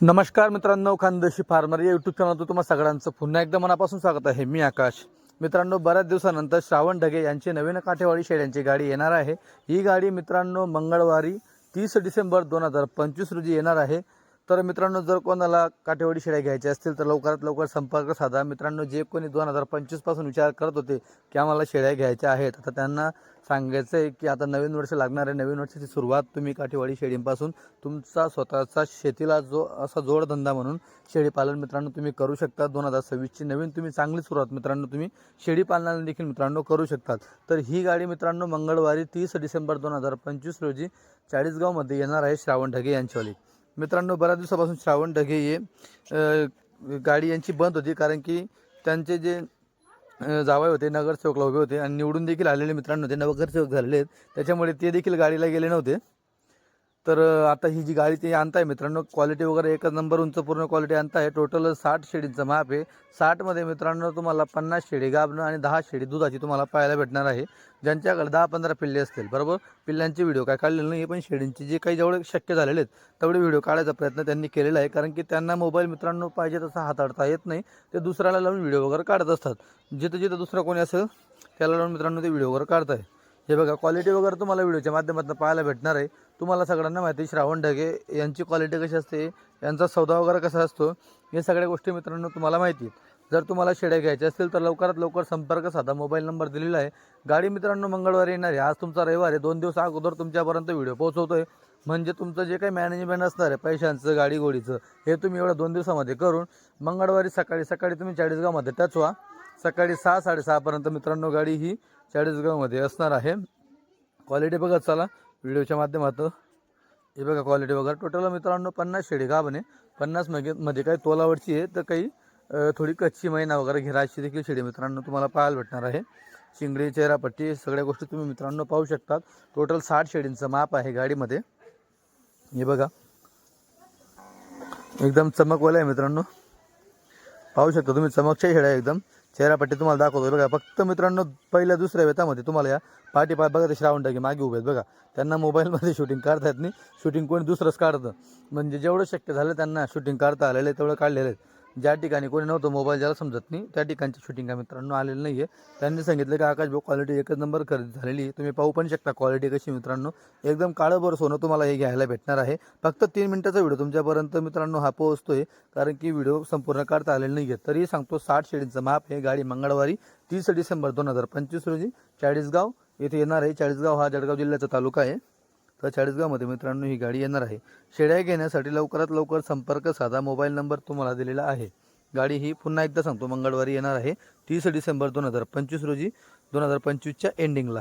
नमस्कार मित्रांनो खानदेशी फार्मर या यूट्यूब चॅनलवर तुम्हाला सगळ्यांचं पुन्हा एकदा मनापासून स्वागत आहे. मी आकाश. मित्रांनो बऱ्याच दिवसानंतर श्रावण ढगे यांची नवीन काठेवाडी शेड्यांची गाडी येणार आहे. ही गाडी मित्रांनो मंगळवारी तीस डिसेंबर दोन हजार पंचवीस रोजी येणार आहे. तर मित्रांनो जर कोणाला काठेवाडी शेळ्या घ्यायच्या असतील तर लवकरात लवकर संपर्क साधा. मित्रांनो जे कोणी दोन हजार पंचवीसपासून विचार करत होते की आम्हाला शेळ्या घ्यायच्या आहेत आता त्यांना सांगायचं आहे की आता नवीन वर्ष लागणार आहे. नवीन वर्षाची सुरुवात तुम्ही काठेवाडी शेळींपासून तुमचा स्वतःचा शेतीला जो असा जोडधंदा म्हणून शेळीपालन मित्रांनो तुम्ही करू शकता. दोन हजार सव्वीसची नवीन तुम्ही चांगली सुरुवात मित्रांनो तुम्ही शेळीपालनाला देखील मित्रांनो करू शकतात. तर ही गाडी मित्रांनो मंगळवारी तीस डिसेंबर दोन हजार पंचवीस रोजी चाळीसगावमध्ये येणार आहे श्रावण ढगे यांच्यावाली मित्रांनो बऱ्याच दिवसापासून श्रावण ढगे हे गाडी यांची बंद होती कारण की त्यांचे जे अ, होते नगरसेवकला उभे होते आणि निवडून देखील आलेले मित्रांनो ते नगरसेवक झालेले आहेत. त्याच्यामुळे ते देखील गाडीला गेले नव्हते. तर आता ही जी गाडी ते आणताय मित्रांनो क्वालिटी वगैरे एकच नंबर उंच पूर्ण क्वालिटी आणताय. टोटल साठ शेडींचं माप आहे. साठमध्ये मित्रांनो तुम्हाला पन्नास शेडी गाबणं आणि दहा शेडी दुधाची तुम्हाला पाहायला भेटणार आहे. ज्यांच्याकडे दहा पंधरा पिल्ले असतील बरोबर? पिल्ल्यांचे व्हिडिओ काय काढलेले नाही पण शेडींचे जे काही जेवढे शक्य झालेले आहेत तेवढे व्हिडिओ काढायचा प्रयत्न त्यांनी केलेला आहे. कारण की त्यांना मोबाईल मित्रांनो पाहिजे तसा हाताळता येत नाही. ते दुसऱ्याला लावून व्हिडिओ वगैरे काढत असतात. जिथं जिथं दुसरं कोणी असेल त्याला लावून मित्रांनो ते व्हिडिओ वगैरे काढताय. हे बघा क्वालिटी वगैरे तुम्हाला व्हिडिओच्या माध्यमातून पाहायला भेटणार आहे. तुम्हाला सगळ्यांना माहिती आहे श्रावण ढगे यांची क्वालिटी कशी असते यांचा सौदा वगैरे कसा असतो हे सगळ्या गोष्टी मित्रांनो तुम्हाला माहिती आहेत. जर तुम्हाला शेड्या घ्यायच्या असतील तर लवकरात लवकर संपर्क साधा. मोबाईल नंबर दिलेला आहे. गाडी मित्रांनो मंगळवारी येणार आहे. आज तुमचा रविवार आहे. दोन दिवस अगोदर तुमच्यापर्यंत व्हिडिओ पोहोचवतोय. म्हणजे तुमचं जे काही मॅनेजमेंट असणार आहे पैशांचं गाडी गोडीचं हे तुम्ही एवढं दोन दिवसामध्ये करून मंगळवारी सकाळी सकाळी तुम्ही चाळीसगावमध्ये टच व्हा सकाळी सहा साडेसहापर्यंत मित्रांनो गाडी ही चाळीसगावमध्ये असणार आहे. क्वालिटी बघत चला. व्हिडिओच्या माध्यमातून हे बघा क्वालिटी वगैरे टोटल मित्रांनो पन्नास शेडी का बने पन्नासमध्ये मध्ये काही तोलावरची आहे तर काही थोडी कच्ची मैना वगैरे घेराची देखील शेडी मित्रांनो तुम्हाला पाहायला भेटणार आहे. शिंगडी चेहरापट्टी सगळ्या गोष्टी तुम्ही मित्रांनो पाहू शकतात. टोटल साठ शेळींचं माप आहे गाडीमध्ये. हे बघा. एकदम चमकवाला आहे मित्रांनो. पाहू शकता तुम्ही चमकच्या शेड्या एकदम. चेहरापट्टी तुम्हाला दाखवतो बघा. फक्त मित्रांनो पहिल्या दुसऱ्या वेतामध्ये तुम्हाला या पाठी पाय बघा ते श्रावण टाकी मागे उभे आहेत बघा. त्यांना मोबाईलमध्ये शूटिंग काढता येत नाही. शूटिंग कोणी दुसरंच काढतं. म्हणजे जेवढं शक्य झालं त्यांना शूटिंग काढता आलेलं आहे तेवढं काढलेलं आहे. ज्या ठिकाणी कोणी नव्हतं मोबाईल ज्याला समजत नाही त्या ठिकाणची शूटिंग का मित्रांनो आलेलं नाही आहे त्यांनी सांगितलं की आकाश भाऊ क्वालिटी एकच नंबर खरेदी झालेली आहे. तुम्ही पाहू पण शकता क्वालिटी कशी मित्रांनो. एकदम काळं सोनं तुम्हाला हे घ्यायला भेटणार आहे. फक्त तीन मिनटाचा व्हिडिओ तुमच्यापर्यंत मित्रांनो हा पोहोचतोय कारण की व्हिडिओ संपूर्ण काढता आलेला नाही आहे तरी सांगतो साठ शेडींचं माप हे गाडी मंगळवारी तीस डिसेंबर दोन हजार पंचवीस रोजी चाळीसगाव येथे येणार आहे. चाळीसगाव हा जळगाव जिल्ह्याचा तालुका आहे. तर चाळीसगावमध्ये मित्रांनो ही गाडी येणार आहे. शेळ्या घेण्यासाठी लवकरात लवकर संपर्क साधा. मोबाईल नंबर तुम्हाला दिलेला आहे. गाडी ही पुन्हा एकदा सांगतो मंगळवारी येणार आहे तीस डिसेंबर दोन हजार पंचवीस रोजी दोन हजार पंचवीसच्या एंडिंगला